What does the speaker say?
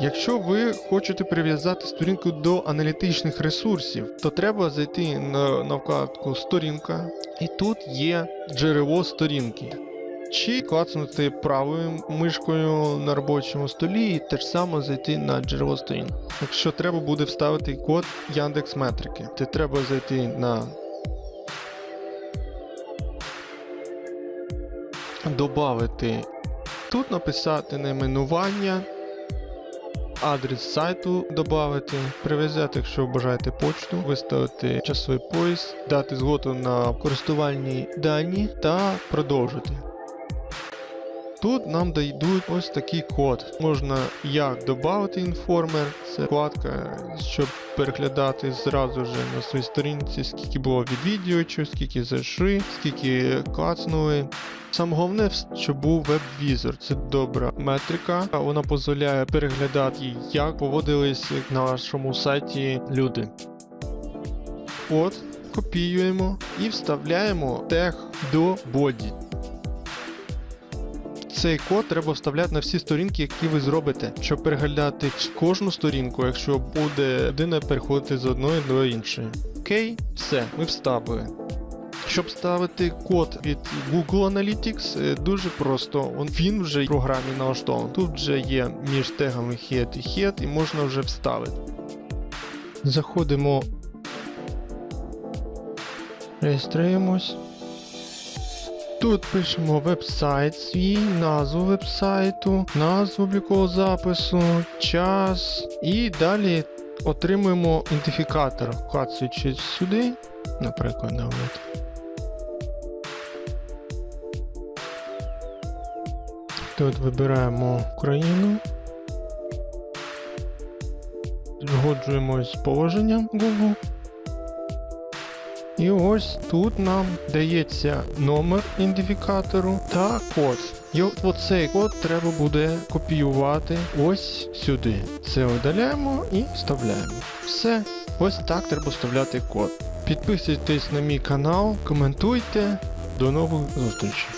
Якщо ви хочете прив'язати сторінку до аналітичних ресурсів, то треба зайти на, на вкладку Сторінка, і тут є джерело сторінки. Чи клацнути правою мишкою на робочому столі і те ж саме зайти на джерело сторінки. Якщо треба буде вставити код Яндекс Метрики, то треба зайти на Добавити тут написати найменування, адрес сайту додати, прив'язати, якщо бажаєте почту, виставити часовий пояс, дати згоду на користувальні дані та продовжити. Тут нам дійдуть ось такий код. Можна як додати інформер, це вкладка, щоб переглядати зразу ж на своїй сторінці, скільки було від відвідувачів, скільки зайшли, скільки клацнули. Саме головне, щоб був веб-візор. Це добра метрика. Вона дозволяє переглядати, як поводились на нашому сайті люди. От, копіюємо і вставляємо тег до боді. Цей код треба вставляти на всі сторінки, які ви зробите, щоб переглядати кожну сторінку, якщо буде людина переходити з одної до іншої. Окей, все, ми вставили. Щоб ставити код від Google Analytics, е, дуже просто. Він вже в програмі налаштований. Тут вже є між тегами head і head і можна вже вставити. Заходимо. Реєструємось. Тут пишемо веб-сайт свій, назву веб-сайту, назву облікового запису, час і далі отримуємо ідентифікатор, вказуючи сюди, наприклад, давайте. Тут вибираємо Україну. Згоджуємось з положенням Google. І ось тут нам дається номер ідентифікатору та код. І от оцей код треба буде копіювати ось сюди. Це видаляємо і вставляємо. Все, ось так треба вставляти код. Підписуйтесь на мій канал, коментуйте. До нових зустрічей.